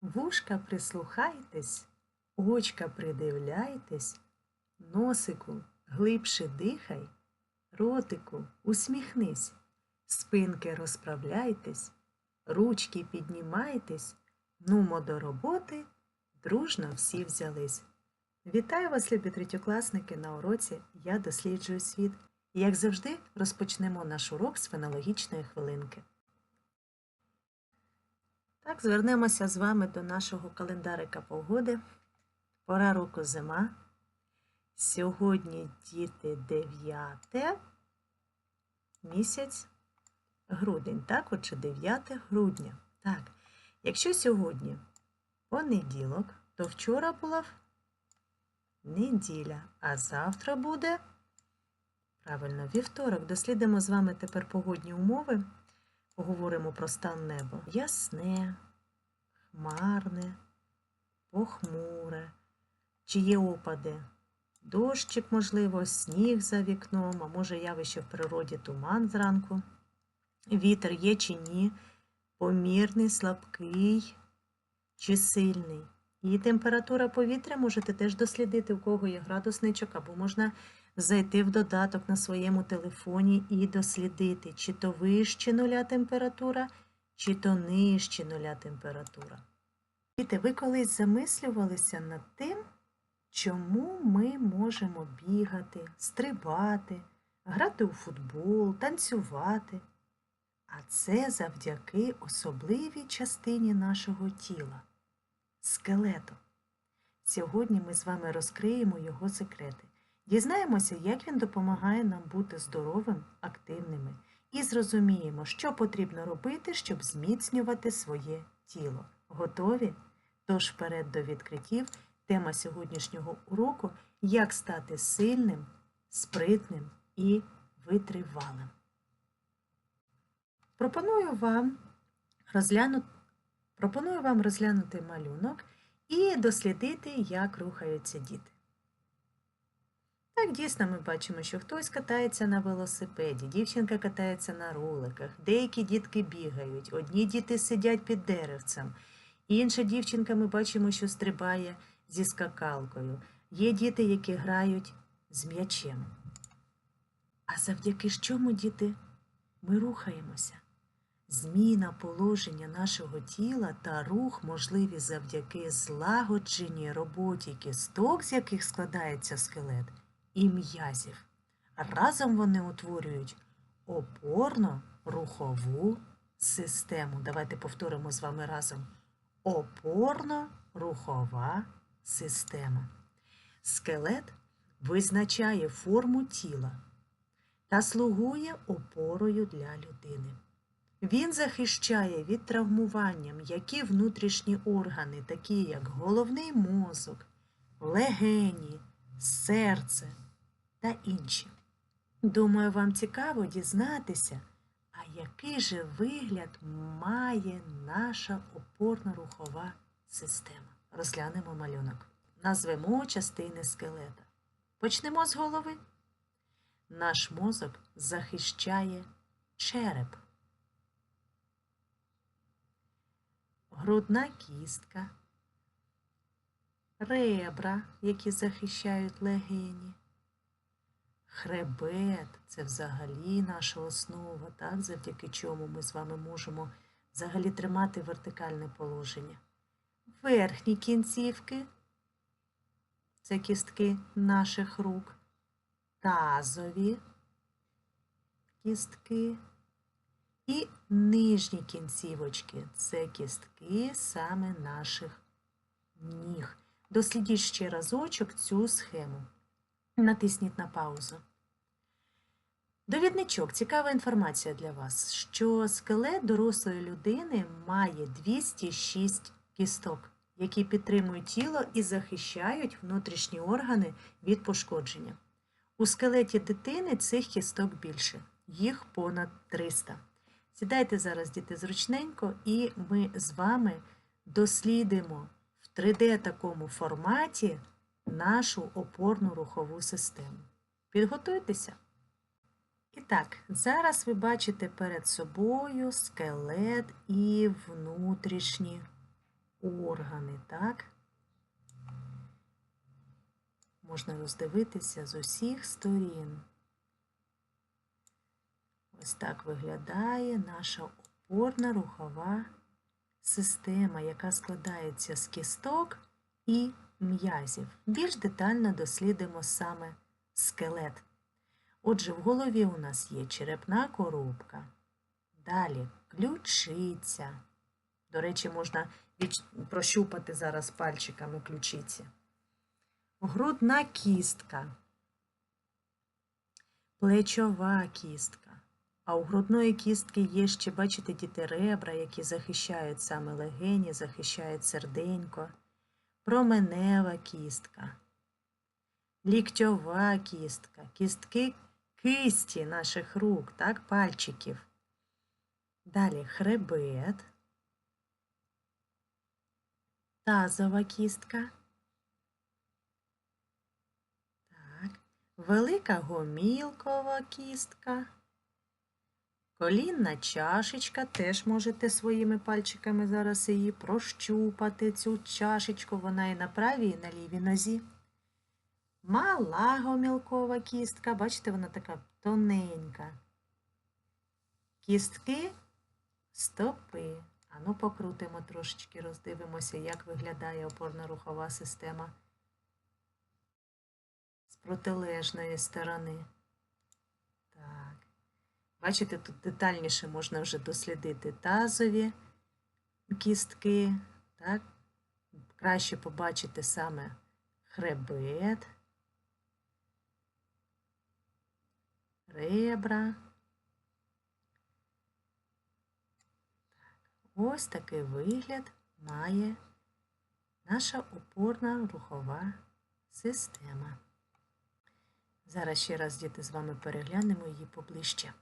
Вушка прислухайтесь, очка придивляйтесь, носику глибше дихай, ротику усміхнись, спинки розправляйтесь, ручки піднімайтесь, нумо до роботи, дружно всі взялись. Вітаю вас, любі третьокласники, на уроці Я досліджую світ. І, як завжди, розпочнемо наш урок з фенологічної хвилинки. Так, звернемося з вами до нашого календарика погоди. Пора року зима. Сьогодні діти 9 місяць грудень, так, отже 9 грудня. Так, якщо сьогодні понеділок, то вчора була неділя, а завтра буде правильно вівторок. Дослідимо з вами тепер погодні умови. Поговоримо про стан неба. Ясне, хмарне, похмуре, чи є опади. Дощик, можливо, сніг за вікном, а може явище в природі туман зранку. Вітер є чи ні, помірний, слабкий чи сильний. І температура повітря можете теж дослідити, у кого є градусничок, або можна зайти в додаток на своєму телефоні і дослідити, чи то вище нуля температура, чи то нижче нуля температура. Діти, ви колись замислювалися над тим, чому ми можемо бігати, стрибати, грати у футбол, танцювати. А це завдяки особливій частині нашого тіла скелету. Сьогодні ми з вами розкриємо його секрети. Дізнаємося, як він допомагає нам бути здоровим, активними і зрозуміємо, що потрібно робити, щоб зміцнювати своє тіло. Готові? Тож вперед до відкриттів тема сьогоднішнього уроку як стати сильним, спритним і витривалим. Пропоную вам розглянути, пропоную вам розглянути малюнок і дослідити, як рухаються діти. Так, дійсно, ми бачимо, що хтось катається на велосипеді, дівчинка катається на роликах, деякі дітки бігають, одні діти сидять під деревцем, інша дівчинка ми бачимо, що стрибає зі скакалкою. Є діти, які грають з м'ячем. А завдяки чому, діти, ми рухаємося? Зміна положення нашого тіла та рух можливі завдяки злагодженій роботі кісток, з яких складається скелет і м'язів. Разом вони утворюють опорно-рухову систему. Давайте повторимо з вами разом. Опорно-рухова система. Скелет визначає форму тіла та слугує опорою для людини. Він захищає від травмування м'які внутрішні органи, такі як головний мозок, легені, серце та інші. Думаю, вам цікаво дізнатися, а який же вигляд має наша опорно-рухова система. Розглянемо малюнок. Назвемо частини скелета. Почнемо з голови. Наш мозок захищає череп. Грудна кістка, ребра, які захищають легені, хребет це взагалі наша основа, так, завдяки чому ми з вами можемо взагалі тримати вертикальне положення. Верхні кінцівки це кістки наших рук, тазові кістки. І нижні кінцівочки це кістки саме наших ніг. Дослідіть ще разочок цю схему. Натисніть на паузу. Довідничок. Цікава інформація для вас, що скелет дорослої людини має 206 кісток, які підтримують тіло і захищають внутрішні органи від пошкодження. У скелеті дитини цих кісток більше, їх понад 300. Сідайте зараз, діти, зручненько, і ми з вами дослідимо в 3D такому форматі нашу опорну рухову систему. Підготуйтеся. І так, зараз ви бачите перед собою скелет і внутрішні органи, так? Можна роздивитися з усіх сторін. Ось так виглядає наша опорна рухова система, яка складається з кісток і м'язів. Більш детально дослідимо саме скелет. Отже, в голові у нас є черепна коробка, далі ключиця. До речі, можна прощупати зараз пальчиками ключиці. Грудна кістка, плечова кістка. А у грудної кістки є ще, бачите, діти ребра, які захищають саме легені, захищають серденько, променева кістка, ліктьова кістка, кістки кисті наших рук, так, пальчиків. Далі хребет, тазова кістка. Так, велика гомілкова кістка. Колінна чашечка, теж можете своїми пальчиками зараз її прощупати, цю чашечку, вона і на правій, і на лівій нозі. Мала гомілкова кістка, бачите, вона така тоненька. Кістки стопи. Ану, покрутимо трошечки, роздивимося, як виглядає опорно-рухова система з протилежної сторони. Бачите, тут детальніше можна вже дослідити тазові кістки, так? Краще побачити саме хребет, ребра. Ось такий вигляд має наша опорна рухова система. Зараз ще раз, діти, з вами переглянемо її поближче.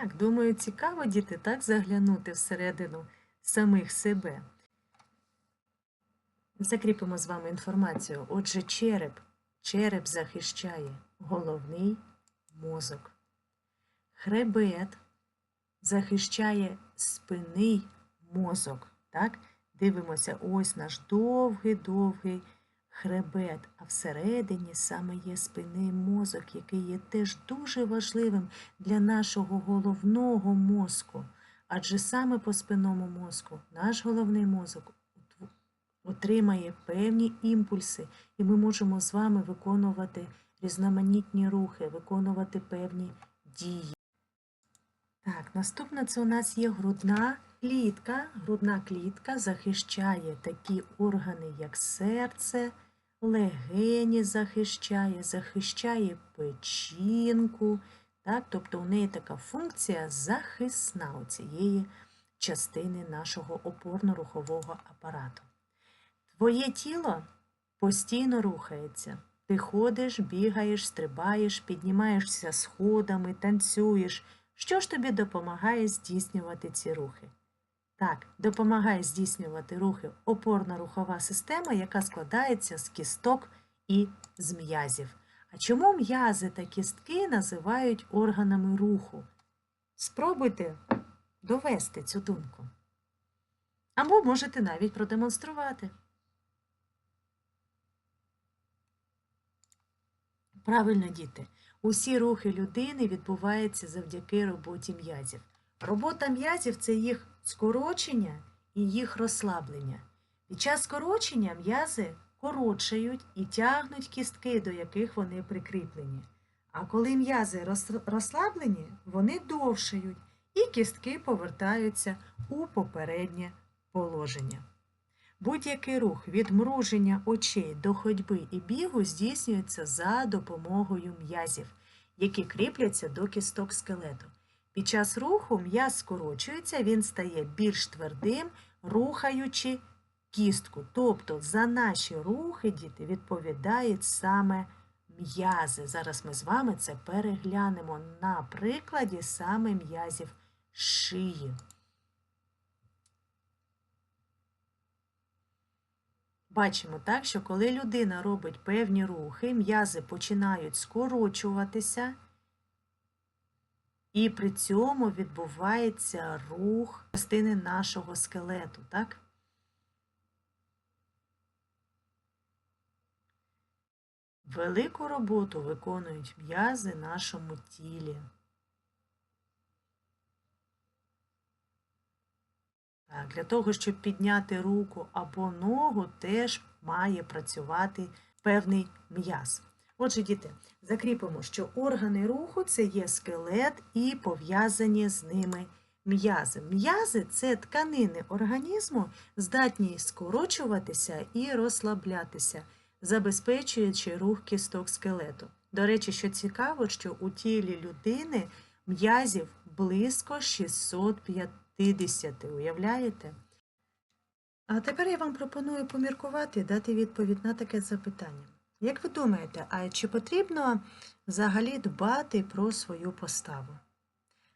Так, думаю, цікаво, діти, так заглянути всередину самих себе. Закріпимо з вами інформацію. Отже, череп. Череп захищає головний мозок. Хребет захищає спинний мозок. Так? Дивимося, ось наш довгий-довгий хребет, а всередині саме є спинний мозок, який є теж дуже важливим для нашого головного мозку. Адже саме по спинному мозку наш головний мозок отримає певні імпульси, і ми можемо з вами виконувати різноманітні рухи, виконувати певні дії. Так, наступна це у нас є грудна клітка. Грудна клітка захищає такі органи, як серце, легені захищає, захищає печінку. Так? Тобто у неї така функція захисна у цієї частини нашого опорно-рухового апарату. Твоє тіло постійно рухається. Ти ходиш, бігаєш, стрибаєш, піднімаєшся сходами, танцюєш. Що ж тобі допомагає здійснювати ці рухи? Так, допомагає здійснювати рухи опорно-рухова система, яка складається з кісток і з м'язів. А чому м'язи та кістки називають органами руху? Спробуйте довести цю думку. Або можете навіть продемонструвати. Правильно, діти. Усі рухи людини відбуваються завдяки роботі м'язів. Робота м'язів це їх скорочення і їх розслаблення. Під час скорочення м'язи коротшають і тягнуть кістки, до яких вони прикріплені. А коли м'язи розслаблені, вони довшають і кістки повертаються у попереднє положення. Будь-який рух від мруження очей до ходьби і бігу здійснюється за допомогою м'язів, які кріпляться до кісток скелету. Під час руху м'яз скорочується, він стає більш твердим, рухаючи кістку. Тобто за наші рухи діти відповідають саме м'язи. Зараз ми з вами це переглянемо на прикладі саме м'язів шиї. Бачимо так, що коли людина робить певні рухи, м'язи починають скорочуватися, і при цьому відбувається рух частини нашого скелету. Так? Велику роботу виконують м'язи нашому тілі. Так, Для того, щоб підняти руку або ногу, теж має працювати певний м'яз. Отже, діти, закріпимо, що органи руху це є скелет і пов'язані з ними м'язи. М'язи це тканини організму, здатні скорочуватися і розслаблятися, забезпечуючи рух кісток скелету. До речі, що цікаво, що у тілі людини м'язів близько 650. Уявляєте? А тепер я вам пропоную поміркувати і дати відповідь на таке запитання. Як ви думаєте, а чи потрібно взагалі дбати про свою поставу?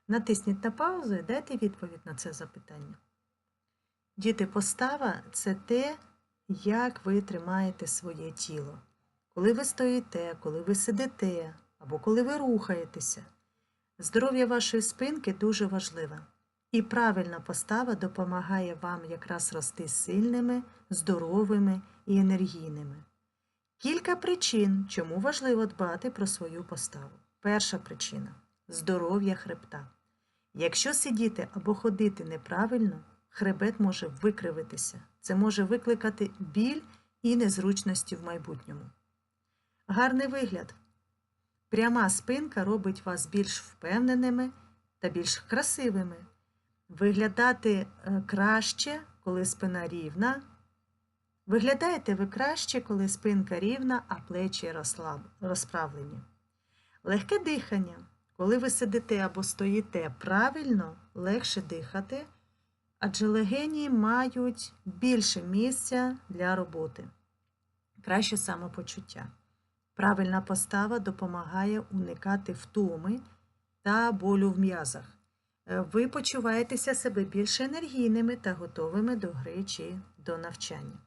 Натисніть на паузу і дайте відповідь на це запитання. Діти, постава це те, як ви тримаєте своє тіло. Коли ви стоїте, коли ви сидите або коли ви рухаєтеся. Здоров'я вашої спинки дуже важливе. І правильна постава допомагає вам якраз рости сильними, здоровими і енергійними. Кілька причин, чому важливо дбати про свою поставу. Перша причина здоров'я хребта. Якщо сидіти або ходити неправильно, хребет може викривитися. Це може викликати біль і незручності в майбутньому. Гарний вигляд. Пряма спинка робить вас більш впевненими та більш красивими. Виглядати е, краще, коли спина рівна. Виглядаєте ви краще, коли спинка рівна, а плечі розправлені. Легке дихання. Коли ви сидите або стоїте правильно, легше дихати, адже легені мають більше місця для роботи. Краще самопочуття. Правильна постава допомагає уникати втоми та болю в м'язах. Е, ви почуваєтеся себе більш енергійними та готовими до гри чи до навчання.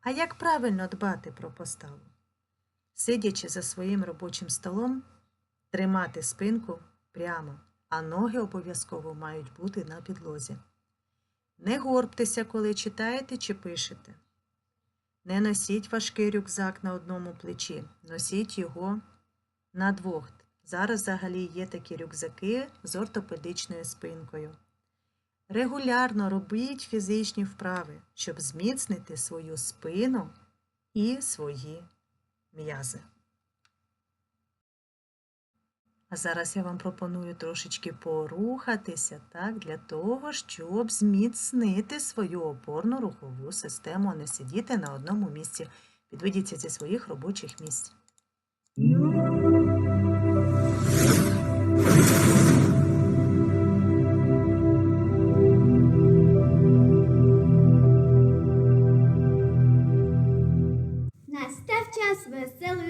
А як правильно дбати про поставу? Сидячи за своїм робочим столом, тримати спинку прямо, а ноги обов'язково мають бути на підлозі. Не горбтеся, коли читаєте чи пишете. Не носіть важкий рюкзак на одному плечі, носіть його на двох. Зараз взагалі є такі рюкзаки з ортопедичною спинкою. Регулярно робіть фізичні вправи, щоб зміцнити свою спину і свої м'язи. А зараз я вам пропоную трошечки порухатися так, для того, щоб зміцнити свою опорну рухову систему, а не сидіти на одному місці. Підведіться зі своїх робочих місць.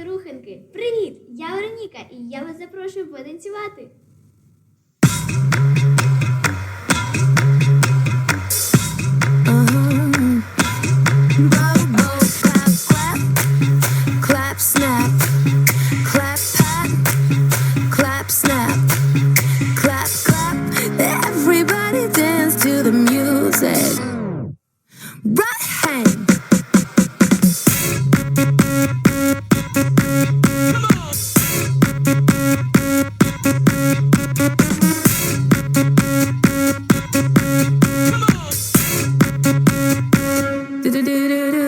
Руханки. Привіт! Я Вероніка і я вас запрошую потанцювати. do do do do do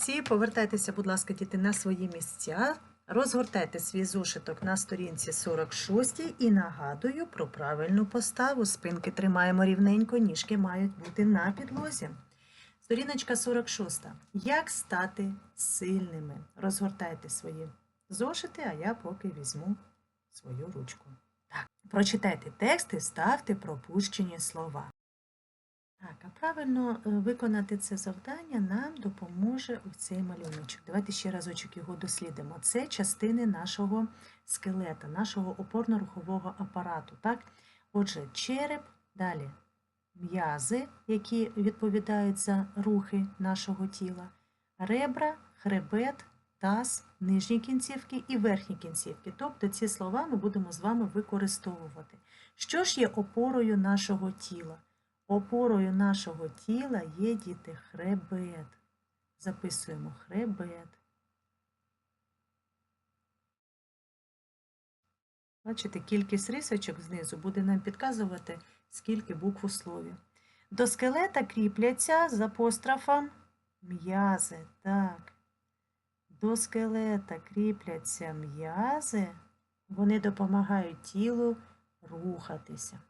молодці. Повертайтеся, будь ласка, діти, на свої місця. Розгортайте свій зошиток на сторінці 46 і нагадую про правильну поставу. Спинки тримаємо рівненько, ніжки мають бути на підлозі. Сторіночка 46. Як стати сильними? Розгортайте свої зошити, а я поки візьму свою ручку. Так, прочитайте текст і ставте пропущені слова. Так, а правильно е, виконати це завдання нам допоможе ось цей малюночок. Давайте ще разочок його дослідимо. Це частини нашого скелета, нашого опорно-рухового апарату. Так? Отже, череп, далі м'язи, які відповідають за рухи нашого тіла, ребра, хребет, таз, нижні кінцівки і верхні кінцівки. Тобто ці слова ми будемо з вами використовувати. Що ж є опорою нашого тіла? Опорою нашого тіла є діти хребет. Записуємо хребет. Бачите, кількість рисочок знизу буде нам підказувати, скільки букв у слові. До скелета кріпляться з апострофом м'язи. Так. До скелета кріпляться м'язи, вони допомагають тілу рухатися.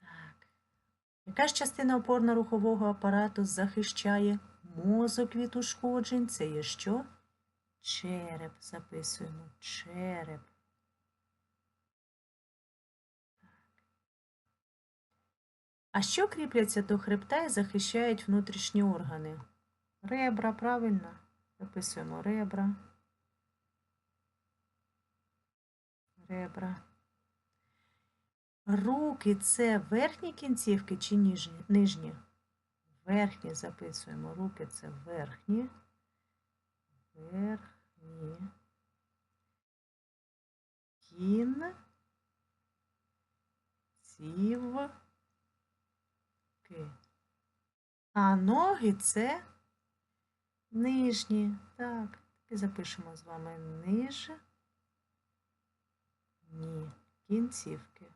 Так. Яка ж частина опорно-рухового апарату захищає мозок від ушкоджень? Це є що? Череп. Записуємо. Череп. А що кріпляться до хребта і захищають внутрішні органи? Ребра, правильно. Записуємо ребра. Ребра. Руки це верхні кінцівки чи ніжні? нижні? Верхні записуємо. Руки це верхні. Верхні. Кін. Цівки. А ноги це нижні. Так, і запишемо з вами ниж. Ні. Кінцівки.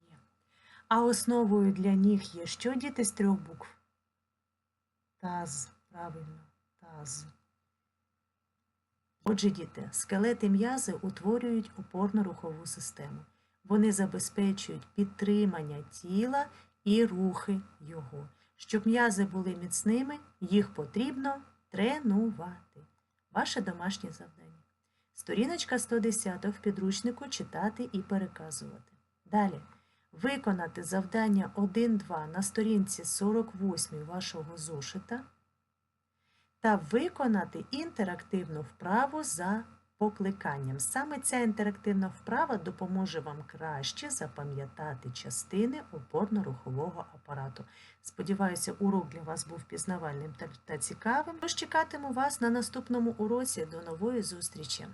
Є. А основою для ніг є що діти з трьох букв? Таз. Правильно. Таз. Отже, діти, скелети м'язи утворюють опорно-рухову систему. Вони забезпечують підтримання тіла і рухи його. Щоб м'язи були міцними, їх потрібно тренувати. Ваше домашнє завдання. Сторіночка 110 в підручнику читати і переказувати. Далі. Виконати завдання 1-2 на сторінці 48 вашого зошита та виконати інтерактивну вправу за покликанням. Саме ця інтерактивна вправа допоможе вам краще запам'ятати частини опорно-рухового апарату. Сподіваюся, урок для вас був пізнавальним та- цікавим. Тож чекатиму вас на наступному уроці. До нової зустрічі!